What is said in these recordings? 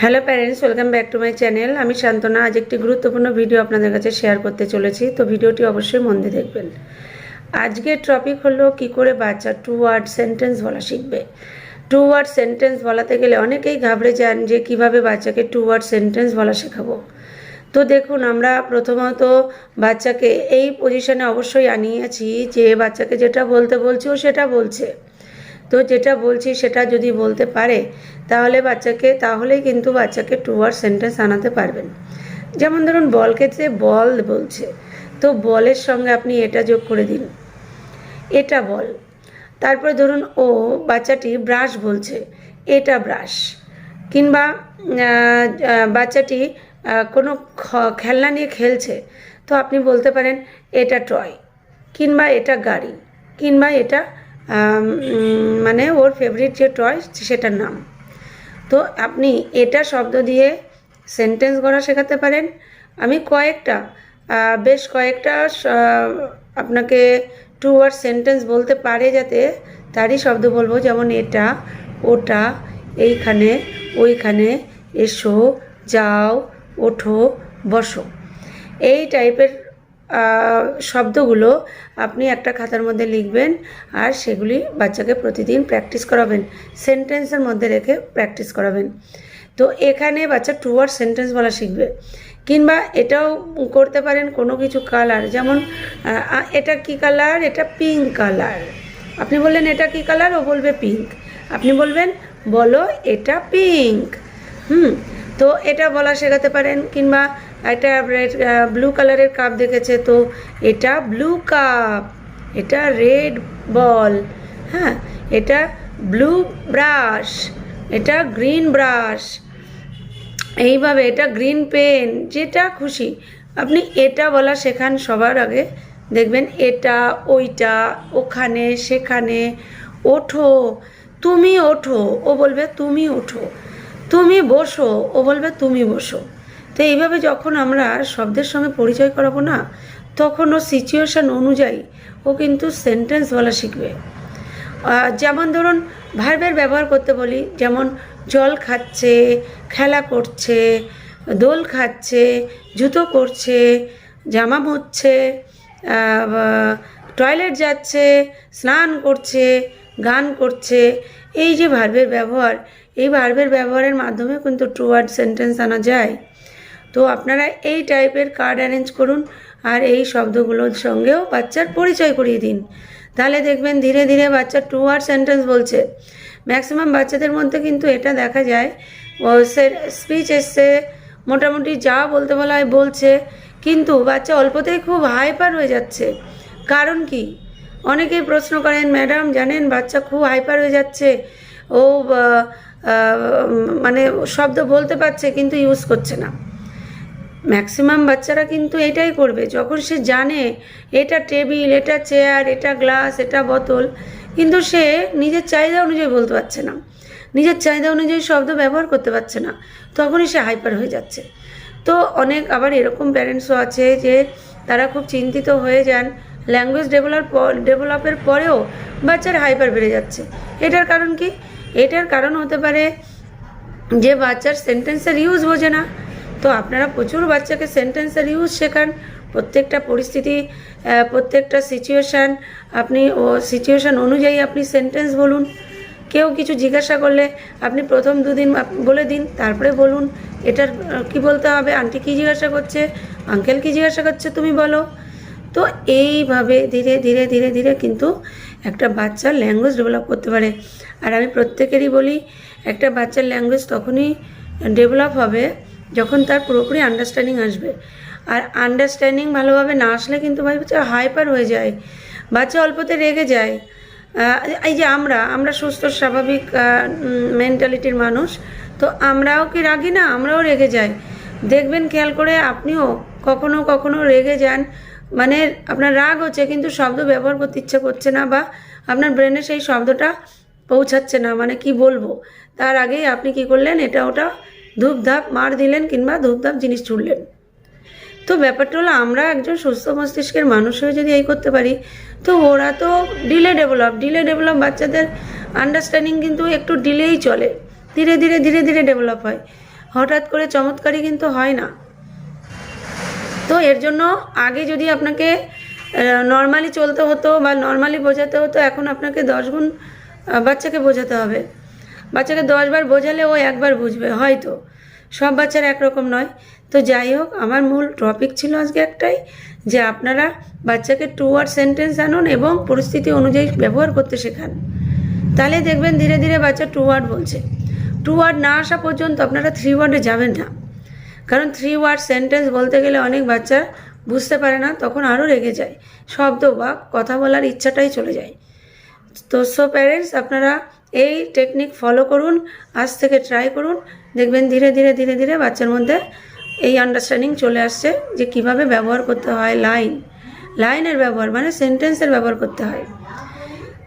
Hello parents welcome back to my channel আমি শান্তনা, আজ একটি গুরুত্বপূর্ণ ভিডিও আপনাদের কাছে শেয়ার করতে চলেছি, তো ভিডিওটি অবশ্যই মন দিয়ে দেখবেন। আজকের টপিক হলো কি করে বাচ্চা টু ওয়ার্ড সেন্টেন্স বলা শিখবে। টু ওয়ার্ড সেন্টেন্স বলাতে গেলে অনেকেই ঘাবড়ে যান যে কীভাবে বাচ্চাকে টু ওয়ার্ড সেন্টেন্স বলা শেখাবো। তো দেখুন, আমরা প্রথমত বাচ্চাকে এই পজিশনে অবশ্যই আনিয়েছি যে বাচ্চাকে যেটা বলতে বলছি ও সেটা বলছে। তো যেটা বলছি সেটা যদি বলতে পারে, তাহলে বাচ্চাকে, তাহলেই কিন্তু বাচ্চাকে টু ওয়ার্ড সেন্টেন্স আনাতে পারবেন। যেমন ধরুন বলকে যে বল বলছে। তো বলের সঙ্গে আপনি এটা যোগ করে দিন। এটা বল তারপরে ধরুন, ও বাচ্চাটি ব্রাশ বলছে, এটা ব্রাশ কিংবা বাচ্চাটি কোনো খেলনা নিয়ে খেলছে, তো আপনি বলতে পারেন, এটা টয় কিংবা এটা গাড়ি। কিংবা এটা মানে ওর ফেভারিট যে টয় সেটার নাম। তো আপনি এটা শব্দ দিয়ে সেন্টেন্স গড়া শেখাতে পারেন। আমি কয়েকটা বেশ কয়েকটা আপনাকে টু ওয়ার্ড সেন্টেন্স বলতে পারে যাতে তারই শব্দ বলব, যেমন এটা, ওটা, এইখানে, ওইখানে, এসো, যাও, ওঠো, বসো। এই টাইপের শব্দগুলো আপনি একটা খাতার মধ্যে লিখবেন আর সেগুলি বাচ্চাকে প্রতিদিন প্র্যাকটিস করাবেন সেন্টেন্সের মধ্যে রেখে প্র্যাকটিস করাবেন। তো এখানে বাচ্চা টু ওয়ার্ড সেন্টেন্স বলা শিখবে, কিংবা এটাও করতে পারেন কোনো কিছু কালার যেমন এটা কি কালার এটা পিঙ্ক কালার আপনি বললেন এটা কি কালার ও বলবে পিঙ্ক আপনি বলবেন, বলো এটা পিঙ্ক হুম, তো এটা বলা শেখাতে পারেন, কিংবা একটা ব্লু কালারের কাপ দেখেছে তো এটা ব্লু কাপ এটা রেড বল হ্যাঁ এটা ব্লু ব্রাশ এটা গ্রিন ব্রাশ এইভাবে এটা গ্রিন পেন যেটা খুশি। আপনি এটা বলা শেখান সবার আগে। দেখবেন এটা, ওইটা, ওখানে, সেখানে, ওঠো, তুমি ওঠো, ও বলবে তুমি ওঠো, তুমি বসো, ও বলবে তুমি বসো। তো এইভাবে যখন আমরা শব্দের সঙ্গে পরিচয় করাবো না, তখন ও সিচুয়েশান অনুযায়ী ও কিন্তু সেন্টেন্স বলা শিখবে। যেমন ধরুন ভার্বের ব্যবহার করতে বলি, যেমন জল খাচ্ছে, খেলা করছে, দোল খাচ্ছে, জুতো করছে জামা মুছছে টয়লেট যাচ্ছে, স্নান করছে, গান করছে, এই যে ভার্বের ব্যবহার, এই ভার্বের ব্যবহারের মাধ্যমে কিন্তু টু ওয়ার্ড সেন্টেন্স আনা যায়। তো আপনারা এই টাইপের কার্ড অ্যারেঞ্জ করুন আর এই শব্দগুলোর সঙ্গেও বাচ্চার পরিচয় করিয়ে দিন। তাহলে দেখবেন ধীরে ধীরে বাচ্চা টু ওয়ার্ড সেন্টেন্স বলছে। ম্যাক্সিমাম বাচ্চাদের মধ্যে কিন্তু এটা দেখা যায় স্পিচ এসছে, মোটামুটি যা বলতে বলা হয় বলছে, কিন্তু বাচ্চা অল্পতেই খুব হাইপার হয়ে যাচ্ছে। কারণ কি? অনেকেই প্রশ্ন করেন ম্যাডাম জানেন বাচ্চা খুব হাইপার হয়ে যাচ্ছে? ও মানে শব্দ বলতে পারছে কিন্তু ইউজ করছে না। ম্যাক্সিমাম বাচ্চারা কিন্তু এটাই করবে। যখন সে জানে এটা টেবিল, এটা চেয়ার, এটা গ্লাস, এটা বোতল, কিন্তু সে নিজের চাহিদা অনুযায়ী বলতে পারছে না। নিজের চাহিদা অনুযায়ী শব্দ ব্যবহার করতে পারছে না। তখনই সে হাইপার হয়ে যাচ্ছে। তো অনেক আবার এরকম প্যারেন্টসও আছে যে তারা খুব চিন্তিত হয়ে যান। ল্যাঙ্গুয়েজ ডেভেলপ ডেভেলপের পরেও বাচ্চার হাইপার বেড়ে যাচ্ছে। এটার কারণ কি? এটার কারণ হতে পারে যে বাচ্চার সেন্টেন্সের ইউজ বোঝে না। তো আপনারা প্রচুর বাচ্চাকে সেন্টেন্সের ইউজ শেখান। প্রত্যেকটা পরিস্থিতি প্রত্যেকটা সিচুয়েশান আপনি ও সিচুয়েশান অনুযায়ী আপনি সেন্টেন্স বলুন। কেউ কিছু জিজ্ঞাসা করলে আপনি প্রথম দুদিন বলে দিন, তারপরে বলুন, এটার কি বলতে হবে আন্টি কী জিজ্ঞাসা করছে আঙ্কেল কী জিজ্ঞাসা করছে তুমি বলো। তো এইভাবে ধীরে ধীরে ধীরে ধীরে কিন্তু একটা বাচ্চার ল্যাঙ্গুয়েজ ডেভেলপ করতে পারে। আর আমি প্রত্যেকেরই বলি, একটা বাচ্চার ল্যাঙ্গুয়েজ তখনই ডেভেলপ হবে যখন তার পুরোপুরি আন্ডারস্ট্যান্ডিং আসবে। আর আন্ডারস্ট্যান্ডিং ভালোভাবে না আসলে কিন্তু ভাই বাচ্চা হাইপার হয়ে যায় বাচ্চা অল্পতে রেগে যায়। এই যে আমরা আমরা সুস্থ, স্বাভাবিক মেন্টালিটির মানুষ, তো আমরাও কি রাগি না? আমরাও রেগে যাই। দেখবেন খেয়াল করে আপনিও কখনো কখনো রেগে যান। মানে আপনার রাগ হচ্ছে কিন্তু শব্দ ব্যবহার করতে ইচ্ছে করছে না বা আপনার ব্রেনে সেই শব্দটা পৌঁছাচ্ছে না। মানে কি বলব? তার আগেই আপনি কি করলেন? এটা ওটা ধূপধাপ মার দিলেন কিংবা ধূপধাপ জিনিস ছুড়লেন। তো ব্যাপারটা হলো, আমরা একজন সুস্থ মস্তিষ্কের মানুষ হয়ে যদি এই করতে পারি, তো ওরা তো ডিলে ডেভেলপ ডিলে ডেভেলপ বাচ্চাদের আন্ডারস্ট্যান্ডিং কিন্তু একটু ডিলেই চলে। ধীরে ধীরে ধীরে ধীরে ডেভেলপ হয়। হঠাৎ করে চমৎকারই কিন্তু হয় না। তো এর জন্য আগে যদি আপনাকে নর্মালি চলতে হতো বা নর্মালি বোঝাতে হতো, এখন আপনাকে দশ গুণ বাচ্চাকে বোঝাতে হবে। বাচ্চাকে দশবার বোঝালে ও একবার বুঝবে, হয়তো। সব বাচ্চার একরকম নয়। তো যাই হোক, আমার মূল টপিক ছিল আজকে একটাই, যে আপনারা বাচ্চাকে টু ওয়ার্ড সেন্টেন্স আনুন এবং পরিস্থিতি অনুযায়ী ব্যবহার করতে শেখান। তাহলে দেখবেন ধীরে ধীরে বাচ্চা টু ওয়ার্ড বলছে। টু ওয়ার্ড না আসা পর্যন্ত আপনারা থ্রি ওয়ার্ডে যাবেন না। কারণ থ্রি ওয়ার্ড সেন্টেন্স বলতে গেলে অনেক বাচ্চা বুঝতে পারে না, তখন আরও রেগে যায়। শব্দ বা কথা বলার ইচ্ছাটাই চলে যায়। তো সো প্যারেন্টস আপনারা এই টেকনিক ফলো করুন, আজ থেকে ট্রাই করুন। দেখবেন ধীরে ধীরে ধীরে ধীরে বাচ্চার মধ্যে এই আন্ডারস্ট্যান্ডিং চলে আসছে যে কীভাবে ব্যবহার করতে হয় লাইন লাইনের ব্যবহার মানে সেন্টেন্সের ব্যবহার করতে হয়।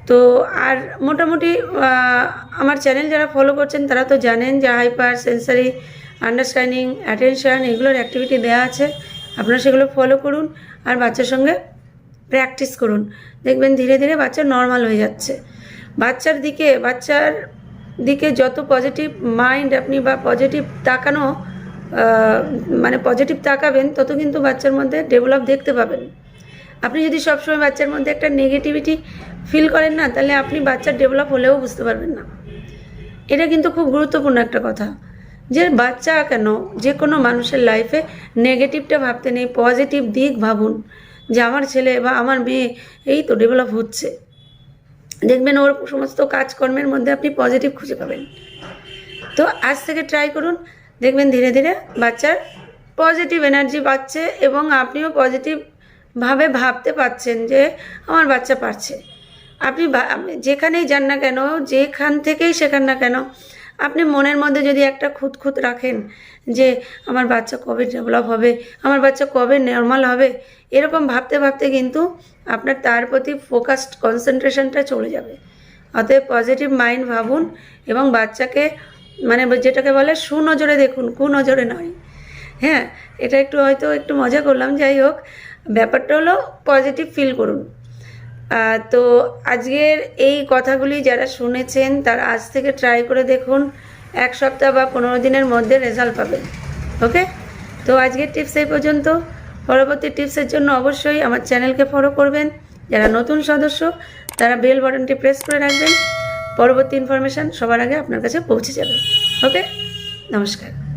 তো আর মোটামুটি আমার চ্যানেল যারা ফলো করছেন তারা তো জানেন যে হাইপার সেন্সারি আন্ডারস্ট্যান্ডিং অ্যাটেনশন এগুলোর অ্যাক্টিভিটি দেওয়া আছে। আপনারা সেগুলো ফলো করুন আর বাচ্চার সঙ্গে প্র্যাকটিস করুন। দেখবেন ধীরে ধীরে বাচ্চা নর্মাল হয়ে যাচ্ছে। বাচ্চার দিকে বাচ্চার দিকে যত পজিটিভ মাইন্ড আপনি বা পজিটিভ তাকানো মানে পজিটিভ তাকাবেন, তত কিন্তু বাচ্চার মধ্যে ডেভেলপ দেখতে পাবেন। আপনি যদি সবসময় বাচ্চার মধ্যে একটা নেগেটিভিটি ফিল করেন না, তাহলে আপনি বাচ্চার ডেভেলপ হলেও বুঝতে পারবেন না। এটা কিন্তু খুব গুরুত্বপূর্ণ একটা কথা, যে বাচ্চা কেন, যে কোনো মানুষের লাইফে নেগেটিভটা ভাবতে নেই পজিটিভ দিক ভাবুন, যে আমার ছেলে বা আমার মেয়ে এই তো ডেভেলপ হচ্ছে। দেখবেন ওর সমস্ত কাজকর্মের মধ্যে আপনি পজিটিভ খুঁজে পাবেন। তো আজ থেকে ট্রাই করুন, দেখবেন ধীরে ধীরে বাচ্চার পজিটিভ এনার্জি পাচ্ছে এবং আপনিও পজিটিভভাবে ভাবতে পাচ্ছেন যে আমার বাচ্চা পারছে। আপনি যেখানেই যান না কেন, যেখান থেকেই শেখান না কেন আপনি মনের মধ্যে যদি একটা খুঁত খুঁত রাখেন যে আমার বাচ্চা কবে ডেভেলপ হবে, আমার বাচ্চা কবে নর্মাল হবে, এরকম ভাবতে ভাবতে কিন্তু আপনার তার প্রতি ফোকাসড কনসেন্ট্রেশনটা চলে যাবে। অতএব পজিটিভ মাইন্ড ভাবুন এবং বাচ্চাকে মানে যেটাকে বলে সুনজরে দেখুন, কুনজরে নয়। হ্যাঁ এটা একটু হয়তো একটু মজা করলাম, যাই হোক, ব্যাপারটা হলো পজিটিভ ফিল করুন। তো আজকের এই কথাগুলি যারা শুনেছেন, তারা আজ থেকে ট্রাই করে দেখুন, এক সপ্তাহ বা পনেরো দিনের মধ্যে রেজাল্ট পাবেন ওকে তো আজকের টিপস এই পর্যন্ত। পরবর্তী টিপসের জন্য অবশ্যই আমার চ্যানেলকে ফলো করবেন। যারা নতুন সদস্য, তারা বেল বাটনটি প্রেস করে রাখবেন। পরবর্তী ইনফরমেশান সবার আগে আপনার কাছে পৌঁছে যাবে ওকে নমস্কার।